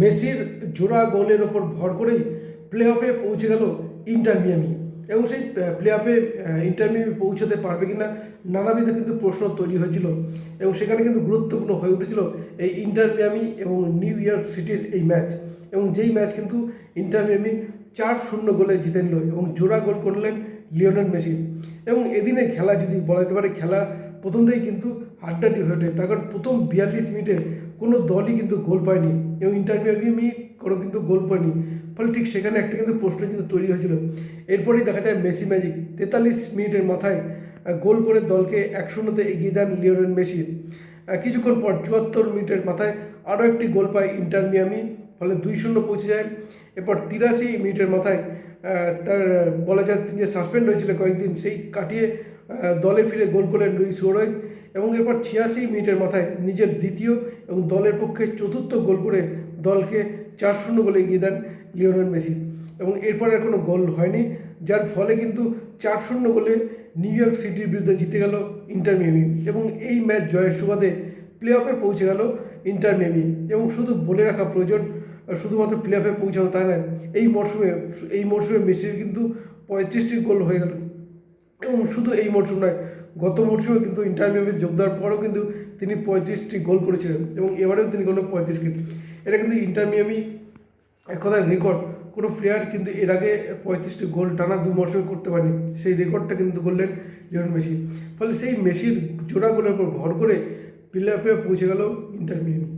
মেসির জোড়া গোলের ওপর ভর করেই প্লে অফে পৌঁছে গেল ইন্টার মিয়ামি। এবং সেই প্লে অফে ইন্টার মিয়ামি পৌঁছতে পারবে কিনা নানাবিধ কিন্তু প্রশ্ন তৈরি হয়েছিল। এবং সেখানে কিন্তু গুরুত্বপূর্ণ হয়ে উঠেছিল এই ইন্টার মিয়ামি এবং নিউ ইয়র্ক সিটির এই ম্যাচ। এবং যেই ম্যাচ কিন্তু ইন্টার মিয়ামি চার শূন্য গোলে জিতে নিল এবং জোড়া গোল করলেন লিওনেল মেসি। এবং এদিনে খেলা যদি বলা যেতে পারে, খেলা প্রথম থেকেই কিন্তু হাড্ডাডি হয়ে ওঠে। তার কারণ প্রথম বিয়াল্লিশ মিনিটে কোনো দলই কিন্তু গোল পায়নি। এবং ইন্টার মিয়ামি কোনো কিন্তু গোল পায়নি। ফলে ঠিক সেখানে একটা কিন্তু প্রশ্ন কিন্তু তৈরি হয়েছিল। এরপরেই দেখা যায় মেসি ম্যাজিক তেতাল্লিশ মিনিটের মাথায় গোল করে দলকে এক শূন্যতে এগিয়ে দেন লিওনেল মেসি। কিছুক্ষণ পর চুয়াত্তর মিনিটের মাথায় আরও একটি গোল পায় ইন্টার মিয়ামি। ফলে দুই শূন্য পৌঁছে যায়। এরপর তিরাশি মিনিটের মাথায় তার, বলা যায় তিনি সাসপেন্ড হয়েছিল কয়েকদিন, সেই কাটিয়ে দলে ফিরে গোল করলেন লুইস সুয়ারেজ। এবং এরপর ছিয়াশি মিনিটের মাথায় নিজের দ্বিতীয় এবং দলের পক্ষে চতুর্থ গোল করে দলকে চার শূন্য গোলে এগিয়ে দেন লিওনেল মেসি। এবং এরপর আর কোনো গোল হয়নি, যার ফলে কিন্তু চার শূন্য গোলে নিউ ইয়র্ক সিটির বিরুদ্ধে জিতে গেল ইন্টার মিয়ামি। এবং এই ম্যাচ জয়ের সুবাদে প্লে অফে পৌঁছে গেল ইন্টার মিয়ামি। এবং শুধু বলে রাখা প্রয়োজন শুধুমাত্র প্লে অফে পৌঁছানো তাই নয়, এই মরশুমে এই মরশুমে মেসির কিন্তু পঁয়ত্রিশটি গোল হয়ে গেল। এবং শুধু এই মরশুম নয় গত মরশুমে কিন্তু ইন্টারভিউ যোগ দেওয়ার পরেও কিন্তু তিনি পঁয়ত্রিশটি গোল করেছিলেন এবং এবারেও তিনি করলেন পঁয়ত্রিশটি এটা কিন্তু ইন্টারমিয়ামি এক কথায় রেকর্ড কোনো প্লেয়ার কিন্তু এর আগে পঁয়ত্রিশটি গোল টানা দু মৌসুমে করতে পারেনি। সেই রেকর্ডটা কিন্তু করলেন লিওন মেসি। ফলে সেই মেসির জোড়া গোলের উপর ভর করে প্লে অফে পৌঁছে গেল ইন্টার মিয়ামি